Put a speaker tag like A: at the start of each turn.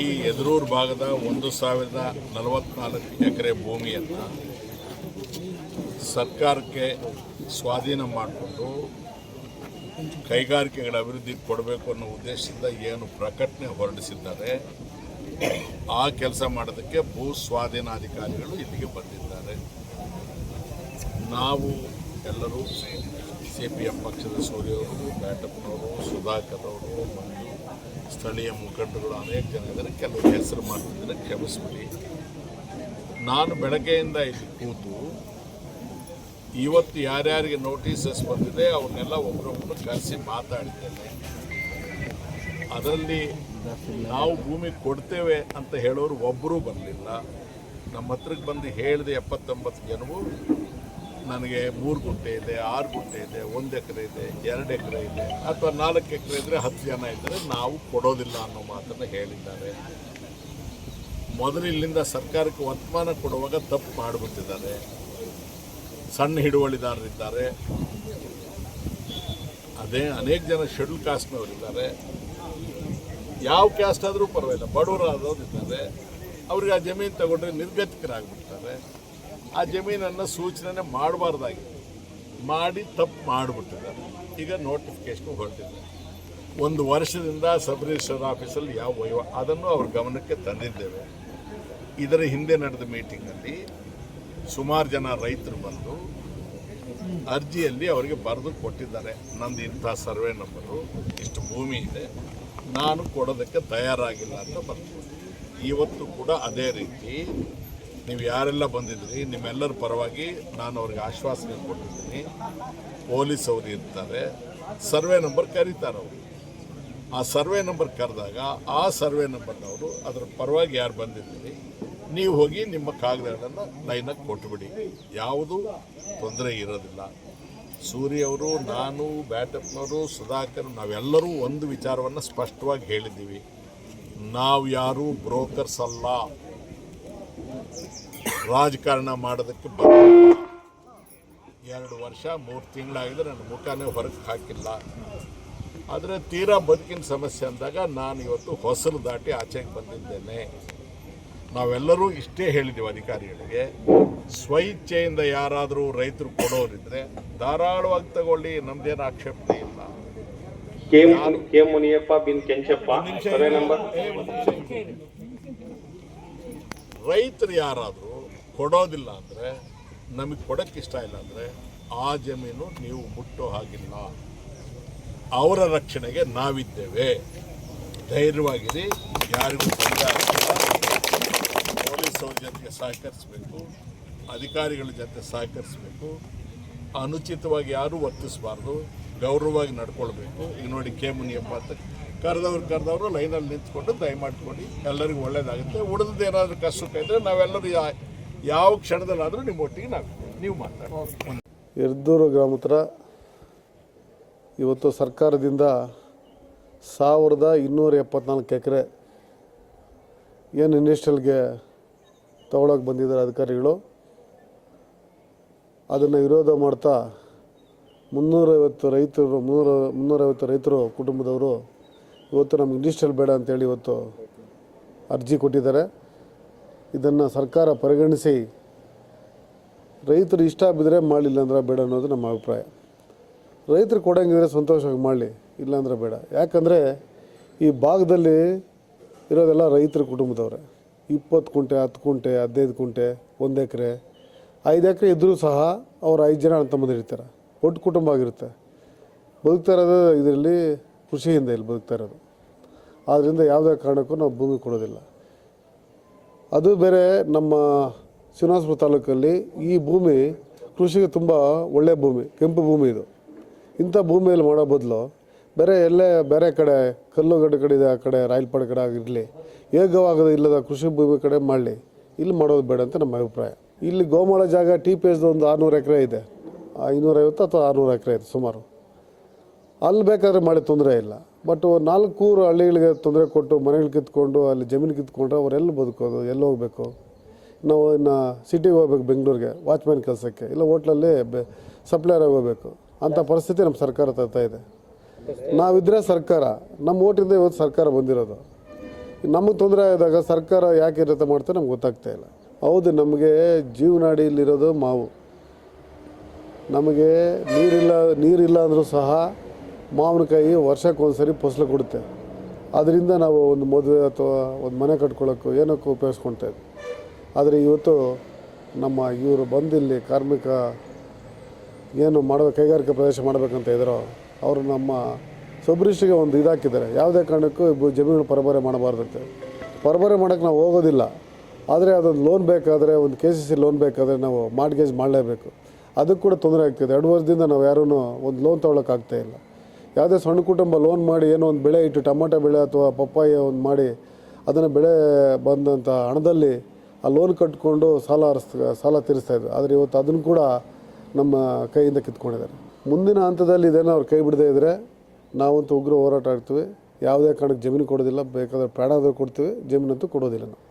A: ಈ ಎದುರೂರು ಭಾಗದ ಒಂದು ಸಾವಿರದ ನಲವತ್ನಾಲ್ಕು ಎಕರೆ ಭೂಮಿಯನ್ನು ಸರ್ಕಾರಕ್ಕೆ ಸ್ವಾಧೀನ ಮಾಡಿಕೊಂಡು ಕೈಗಾರಿಕೆಗಳ ಅಭಿವೃದ್ಧಿ ಕೊಡಬೇಕು ಅನ್ನೋ ಉದ್ದೇಶದಿಂದ ಏನು ಪ್ರಕಟಣೆ ಹೊರಡಿಸಿದ್ದಾರೆ, ಆ ಕೆಲಸ ಮಾಡೋದಕ್ಕೆ ಭೂ ಸ್ವಾಧೀನಾಧಿಕಾರಿಗಳು ಇಲ್ಲಿಗೆ ಬಂದಿದ್ದಾರೆ. ನಾವು ಎಲ್ಲರೂ ಸಿ ಪಿ ಎಂ ಪಕ್ಷದ ಸೂರ್ಯವರು ಬ್ಯಾಟಪ್ಪನವರು ಸುಧಾಕರ್ ಅವರು ಸ್ಥಳೀಯ ಮುಖಂಡರುಗಳು ಅನೇಕ ಜನ ಇದ್ದಾರೆ. ಕೆಲವು ಹೆಸರು ಮಾಡ್ತಿದ್ದಾರೆ ಕ್ಷಮಿಸ್ಬಿಡಿ ನಾನು ಬೆಳಗ್ಗೆಯಿಂದ ಇಲ್ಲಿ ಕೂತು ಇವತ್ತು ಯಾರ್ಯಾರಿಗೆ ನೋಟಿಸಸ್ ಬಂದಿದೆ, ಅವ್ರನ್ನೆಲ್ಲ ಒಬ್ಬರೊಬ್ಬರು ಕರೆಸಿ ಮಾತಾಡಿದ್ದೇನೆ. ಅದರಲ್ಲಿ ನಾವು ಭೂಮಿ ಕೊಡ್ತೇವೆ ಅಂತ ಹೇಳೋರು ಒಬ್ಬರೂ ಬರಲಿಲ್ಲ ನಮ್ಮ ಹತ್ರಕ್ಕೆ ಬಂದು ಹೇಳಿದ ಎಪ್ಪತ್ತೊಂಬತ್ತು ಜನವು ನನಗೆ ಮೂರು ಗುಂಟೆ ಇದೆ, ಆರು ಗುಂಟೆ ಇದೆ, ಒಂದು ಎಕರೆ ಇದೆ, ಎರಡು ಎಕರೆ ಇದೆ ಅಥವಾ ನಾಲ್ಕು ಎಕರೆ ಇದ್ದರೆ ಹತ್ತು ಜನ ಇದ್ದರೆ, ನಾವು ಕೊಡೋದಿಲ್ಲ ಅನ್ನೋ ಮಾತನ್ನು ಹೇಳಿದ್ದಾರೆ. ಮೊದಲು ಇಲ್ಲಿಂದ ಸರ್ಕಾರಕ್ಕೆ ವರ್ತಮಾನ ಕೊಡುವಾಗ ತಪ್ಪು ಮಾಡಿಬಿಟ್ಟಿದ್ದಾರೆ. ಸಣ್ಣ ಹಿಡುವಳಿದಾರರಿದ್ದಾರೆ. ಅದೇ ಅನೇಕ ಜನ ಶೆಡ್ಯೂಲ್ ಕಾಸ್ಟ್ನವರಿದ್ದಾರೆ ಯಾವ ಕ್ಯಾಸ್ಟ್ ಆದರೂ ಪರವಾಗಿಲ್ಲ ಬಡವರಾದವ್ರು ಇದ್ದಾರೆ ಅವ್ರಿಗೆ ಆ ಜಮೀನು ತಗೊಂಡ್ರೆ ನಿರ್ಗತಿಕರಾಗ್ಬಿಡ್ತಾರೆ. ಆ ಜಮೀನನ್ನು ಸೂಚನೆ ಮಾಡಬಾರ್ದಾಗಿ. ಮಾಡಿ ತಪ್ಪು ಮಾಡಿಬಿಟ್ಟಿದ್ದಾರೆ ಈಗ ನೋಟಿಫಿಕೇಶನ್ ಹೊರಟಿದೆ. ಒಂದು ವರ್ಷದಿಂದ ಸಬ್ ರಿಜಿಸ್ಟರ್ ಆಫೀಸಲ್ಲಿ ಯಾವ ವಹಿವ ಅದನ್ನು ಅವ್ರ ಗಮನಕ್ಕೆ ತಂದಿದ್ದೇವೆ. ಇದರ ಹಿಂದೆ ನಡೆದ ಮೀಟಿಂಗಲ್ಲಿ ಸುಮಾರು ಜನ ರೈತರು ಬಂದು ಅರ್ಜಿಯಲ್ಲಿ ಅವರಿಗೆ ಬರೆದು ಕೊಟ್ಟಿದ್ದಾರೆ. ನಂದು ಇಂಥ ಸರ್ವೆ ನಂಬರು, ಇಷ್ಟು ಭೂಮಿ ಇದೆ, ನಾನು ಕೊಡೋದಕ್ಕೆ ತಯಾರಾಗಿಲ್ಲ ಅಂತ ಬರ್ತೀನಿ ಇವತ್ತು ಕೂಡ ಅದೇ ರೀತಿ ನೀವು ಯಾರೆಲ್ಲ ಬಂದಿದ್ರಿ ನಿಮ್ಮೆಲ್ಲರ ಪರವಾಗಿ ನಾನು ಅವ್ರಿಗೆ ಆಶ್ವಾಸನೆ ಕೊಟ್ಟಿದ್ದೀನಿ. ಪೊಲೀಸ್ ಅವರು ಇರ್ತಾರೆ, ಸರ್ವೆ ನಂಬರ್ ಕರೀತಾರೆ ಅವರು. ಆ ಸರ್ವೆ ನಂಬರ್ ಕರೆದಾಗ ಆ ಸರ್ವೆ ನಂಬರ್ನವರು ಅದರ ಪರವಾಗಿ ಯಾರು ಬಂದಿದ್ದೀರಿ, ನೀವು ಹೋಗಿ ನಿಮ್ಮ ಕಾಗದಗಳನ್ನು ಲೈನಾಗಿ ಕೊಟ್ಟುಬಿಡಿ ಯಾವುದೂ ತೊಂದರೆ ಇರೋದಿಲ್ಲ. ಸೂರ್ಯ ಅವರು, ನಾನು, ಬ್ಯಾಟಪ್ನವರು, ಸುಧಾಕರ್, ನಾವೆಲ್ಲರೂ ಒಂದು ವಿಚಾರವನ್ನು ಸ್ಪಷ್ಟವಾಗಿ ಹೇಳಿದ್ದೀವಿ. ನಾವು ಯಾರೂ ಬ್ರೋಕರ್ಸ್ ಅಲ್ಲ. ರಾಜಕಾರಣ ಮಾಡೋದಕ್ಕೆ. ಎರಡು ವರ್ಷ ಮೂರು ತಿಂಗಳಾಗಿದೆ. ನನ್ನ ಮುಖನೇ ಹೊರಗೆ ಹಾಕಿಲ್ಲ. ಆದರೆ ತೀರಾ ಬದುಕಿನ ಸಮಸ್ಯೆ ಅಂದಾಗ ನಾನು ಇವತ್ತು ಹೊಸಲು ದಾಟಿ ಆಚೆಗೆ ಬಂದಿದ್ದೇನೆ. ನಾವೆಲ್ಲರೂ ಇಷ್ಟೇ ಹೇಳಿದ್ದೀವಿ ಅಧಿಕಾರಿಗಳಿಗೆ. ಸ್ವಇಚ್ಛೆಯಿಂದ ಯಾರಾದರೂ ರೈತರು ಕೊಡೋರಿದ್ರೆ ಧಾರಾಳವಾಗಿ ತಗೊಳ್ಳಿ ನಮ್ದೇನು ಆಕ್ಷೇಪಣೆ ಇಲ್ಲ.
B: ಕೆ ಮುನಿಯಪ್ಪ ಬಿನ್ ಕೆಂಚಪ್ಪ.
A: ರೈತರು ಯಾರಾದರೂ ಕೊಡೋದಿಲ್ಲ ಅಂದರೆ, ನಮಗೆ ಕೊಡೋಕ್ಕೆ ಇಷ್ಟ ಇಲ್ಲ ಅಂದರೆ, ಆ ಜಮೀನು ನೀವು ಮುಟ್ಟೋ ಹಾಗಿಲ್ಲ. ಅವರ ರಕ್ಷಣೆಗೆ ನಾವಿದ್ದೇವೆ. ಧೈರ್ಯವಾಗಿರಿ, ಯಾರಿಗೂ ತೊಂದರೆ ಆಗಿಲ್ಲ ಪೊಲೀಸ್ ಅವ್ರ ಜೊತೆಗೆ ಸಹಕರಿಸಬೇಕು, ಅಧಿಕಾರಿಗಳ ಜೊತೆ ಸಹಕರಿಸಬೇಕು, ಅನುಚಿತವಾಗಿ ಯಾರೂ ವರ್ತಿಸಬಾರ್ದು, ಗೌರವವಾಗಿ ನಡ್ಕೊಳ್ಬೇಕು. ಈಗ ನೋಡಿ ಕೆ ಮುನಿಯಪ್ಪ ಅಂತ ಕರೆದವ್ರು ಕರೆದವರು ಲೈನಲ್ಲಿ ನಿಂತ್ಕೊಂಡು ದಯಮಾಡ್ಕೊಂಡು ಎಲ್ಲರಿಗೂ ಒಳ್ಳೇದಾಗುತ್ತೆ. ಉಳಿದದ್ದು ಏನಾದರೂ ಕಷ್ಟಕ್ಕೆ ಇದ್ದರೆ ನಾವೆಲ್ಲರೂ ಯಾವ ಕ್ಷಣದಲ್ಲಾದರೂ ನಿಮ್ಮ ಒಟ್ಟಿಗೆ ನಾವು ನೀವು ಮಾತಾಡಿ.
C: ಎರ್ದೂರು ಗ್ರಾಮ ಹತ್ರ ಇವತ್ತು ಸರ್ಕಾರದಿಂದ ಸಾವಿರದ ಇನ್ನೂರ ಎಪ್ಪತ್ನಾಲ್ಕು ಎಕರೆ ಏನು ಇಂಡಸ್ಟ್ರಿಯಲ್ಗೆ ತಗೊಳಕ್ಕೆ ಬಂದಿದ್ದಾರೆ ಅಧಿಕಾರಿಗಳು. ಅದನ್ನು ವಿರೋಧ ಮಾಡ್ತಾ ಮುನ್ನೂರೈವತ್ತು ರೈತರು, ಮುನ್ನೂರ, ಮುನ್ನೂರೈವತ್ತು ರೈತರು ಕುಟುಂಬದವರು ಇವತ್ತು ನಮ್ಗೆ ಡಿಜಿಟಲ್ ಬೇಡ ಅಂತೇಳಿ ಇವತ್ತು ಅರ್ಜಿ ಕೊಟ್ಟಿದ್ದಾರೆ. ಇದನ್ನು ಸರ್ಕಾರ ಪರಿಗಣಿಸಿ ರೈತರು ಇಷ್ಟ ಬಿದ್ದರೆ ಮಾಡಲಿಲ್ಲ ಅಂದ್ರೆ ಬೇಡ ಅನ್ನೋದು ನಮ್ಮ ಅಭಿಪ್ರಾಯ. ರೈತರು ಕೊಡಂಗಿದ್ರೆ ಸಂತೋಷವಾಗಿ ಮಾಡಲಿ ಇಲ್ಲಾಂದ್ರೆ ಬೇಡ. ಯಾಕಂದರೆ ಈ ಭಾಗದಲ್ಲಿ ಇರೋದೆಲ್ಲ ರೈತರ ಕುಟುಂಬದವ್ರೆ. ಇಪ್ಪತ್ತು ಕುಂಟೆ, ಹತ್ತು ಕುಂಟೆ, ಹದಿನೈದು ಕುಂಟೆ, ಒಂದು ಎಕರೆ, ಐದು ಎಕರೆ ಇದ್ದರೂ ಸಹ ಅವ್ರು ಐದು ಜನ ಅಣ್ಣ ತಮ್ಮದಿರ್ತಾರೆ ಒಟ್ಟು ಕುಟುಂಬ ಆಗಿರುತ್ತೆ. ಬದುಕ್ತಾ ಇರೋದು ಇದರಲ್ಲಿ ಖುಷಿಯಿಂದ ಇಲ್ಲಿ ಬದುಕ್ತಾ ಇರೋದು. ಆದ್ದರಿಂದ ಯಾವುದೇ ಕಾರಣಕ್ಕೂ ನಾವು ಭೂಮಿ ಕೊಡೋದಿಲ್ಲ. ಅದು ಬೇರೆ ನಮ್ಮ ಶ್ರೀನಿವಾಸಪುರ ತಾಲೂಕಲ್ಲಿ ಈ ಭೂಮಿ ಕೃಷಿಗೆ ತುಂಬ ಒಳ್ಳೆಯ ಭೂಮಿ, ಕೆಂಪು ಭೂಮಿ ಇದು. ಇಂಥ ಭೂಮಿಯಲ್ಲಿ ಮಾಡೋ ಬದಲು ಬೇರೆ ಎಲ್ಲೇ ಬೇರೆ ಕಡೆ, ಕಲ್ಲುಗಡ್ಡೆ ಕಡೆ ಇದೆ ಆ ಕಡೆ, ರಾಯಲ್ಪಾಡು ಕಡೆ ಆಗಿರಲಿ, ಏಕವಾಗದ ಇಲ್ಲದ ಕೃಷಿ ಭೂಮಿ ಕಡೆ ಮಾಡಲಿ, ಇಲ್ಲಿ ಮಾಡೋದು ಬೇಡ ಅಂತ ನಮ್ಮ ಅಭಿಪ್ರಾಯ. ಇಲ್ಲಿ ಗೋಮಾಳ ಜಾಗ ಟಿ ಪಿ ಎಸ್ದು ಒಂದು ಆರುನೂರು ಎಕರೆ ಇದೆ. ಐನೂರೈವತ್ತು ಅಥವಾ ಆರುನೂರು ಎಕರೆ ಇದೆ ಸುಮಾರು. ಅಲ್ಲಿ ಬೇಕಾದ್ರೆ ಮಳೆ ತೊಂದರೆ ಇಲ್ಲ. ಬಟ್ ನಾಲ್ಕೂರು ಹಳ್ಳಿಗಳಿಗೆ ತೊಂದರೆ ಕೊಟ್ಟು ಮನೆಗಳು ಕಿತ್ಕೊಂಡು ಅಲ್ಲಿ ಜಮೀನು ಕಿತ್ಕೊಂಡ್ರೆ ಅವರೆಲ್ಲ ಬದುಕೋದು, ಎಲ್ಲಿ ಹೋಗಬೇಕು? ನಾವು ಇನ್ನು ಸಿಟಿಗೆ ಹೋಗ್ಬೇಕು ಬೆಂಗಳೂರಿಗೆ ವಾಚ್ಮ್ಯಾನ್ ಕೆಲಸಕ್ಕೆ. ಇಲ್ಲ ಹೋಟ್ಲಲ್ಲಿ ಬೆ ಸಪ್ಲೈಯರ್ ಹೋಗ್ಬೇಕು. ಅಂಥ ಪರಿಸ್ಥಿತಿ ನಮ್ಮ ಸರ್ಕಾರ ತರ್ತಾ ಇದೆ. ನಾವಿದ್ರೆ ಸರ್ಕಾರ, ನಮ್ಮ ಓಟಿಂದ ಇವತ್ತು ಸರ್ಕಾರ ಬಂದಿರೋದು. ನಮಗೆ ತೊಂದರೆ ಆದಾಗ ಸರ್ಕಾರ ಯಾಕೆ ಈ ಮಾಡ್ತಾರೆ ನಮ್ಗೆ ಗೊತ್ತಾಗ್ತಾ ಇಲ್ಲ. ಹೌದು, ನಮಗೆ ಜೀವನಾಡಿಯಲ್ಲಿರೋದು ಮಾವು. ನಮಗೆ ನೀರಿಲ್ಲ ನೀರಿಲ್ಲ ಅಂದರೂ ಸಹ ಮಾವಿನಕಾಯಿ ವರ್ಷಕ್ಕೆ ಒಂದು ಸರಿ ಫಸಲು ಕೊಡುತ್ತೆ. ಅದರಿಂದ ನಾವು ಒಂದು ಮದುವೆ ಅಥವಾ ಒಂದು ಮನೆ ಕಟ್ಕೊಳ್ಳೋಕ್ಕೂ ಏನಕ್ಕೂ ಉಪಯೋಗಿಸ್ಕೊಳ್ತಾ ಇದ್ವಿ. ಆದರೆ ಇವತ್ತು ನಮ್ಮ ಇವರು ಬಂದಿಲ್ಲಿ ಕಾರ್ಮಿಕ ಏನು ಮಾಡಬೇಕು ಕೈಗಾರಿಕಾ ಪ್ರದೇಶ ಮಾಡಬೇಕಂತ ಇದ್ದಾರೋ, ಅವರು ನಮ್ಮ ಸಬ್ರಿಷಿಗೆ ಒಂದು ಇದಾಕಿದ್ದಾರೆ. ಯಾವುದೇ ಕಾರಣಕ್ಕೂ ಜಮೀನು ಪರಬಾರೆ ಮಾಡಬಾರ್ದಂತೆ. ಪರಬಾರೆ ಮಾಡೋಕ್ಕೆ ನಾವು ಹೋಗೋದಿಲ್ಲ. ಆದರೆ ಅದೊಂದು ಲೋನ್ ಬೇಕಾದರೆ, ಒಂದು ಕೆ ಸಿ ಸಿ ಲೋನ್ ಬೇಕಾದರೆ ನಾವು ಮಾರ್ಗೇಜ್ ಮಾಡಲೇಬೇಕು. ಅದಕ್ಕೆ ಕೂಡ ತೊಂದರೆ ಆಗ್ತಿದೆ. ಎರಡು ವರ್ಷದಿಂದ ನಾವು ಯಾರೂ ಒಂದು ಲೋನ್ ತೊಗೊಳಕ್ಕಾಗ್ತಾ ಇಲ್ಲ. ಯಾವುದೇ ಸಣ್ಣ ಕುಟುಂಬ ಲೋನ್ ಮಾಡಿ ಏನೋ ಒಂದು ಬೆಳೆ ಇಟ್ಟು ಟೊಮೊಟೊ ಬೆಳೆ ಅಥವಾ ಪಪ್ಪಾಯ ಒಂದು ಮಾಡಿ ಅದನ್ನು ಬೆಳೆ ಬಂದಂಥ ಹಣದಲ್ಲಿ ಆ ಲೋನ್ ಕಟ್ಕೊಂಡು ಸಾಲ ಹರಿಸ್ ಸಾಲ ತೀರಿಸ್ತಾ ಇದ್ರು. ಆದರೆ ಇವತ್ತು ಅದನ್ನು ಕೂಡ ನಮ್ಮ ಕೈಯಿಂದ ಕಿತ್ಕೊಂಡಿದ್ದಾರೆ. ಮುಂದಿನ ಹಂತದಲ್ಲಿ ಇದೇನೋ ಅವ್ರು ಕೈ ಬಿಡದೇ ಇದ್ದರೆ ನಾವಂತೂ ಉಗ್ರ ಹೋರಾಟ ಆಗ್ತೀವಿ. ಯಾವುದೇ ಕಾರಣಕ್ಕೆ ಜಮೀನು ಕೊಡೋದಿಲ್ಲ. ಬೇಕಾದ್ರೆ ಪ್ರಾಣ ಕೊಡ್ತೀವಿ. ಜಮೀನಂತೂ ಕೊಡೋದಿಲ್ಲ ನಾವು.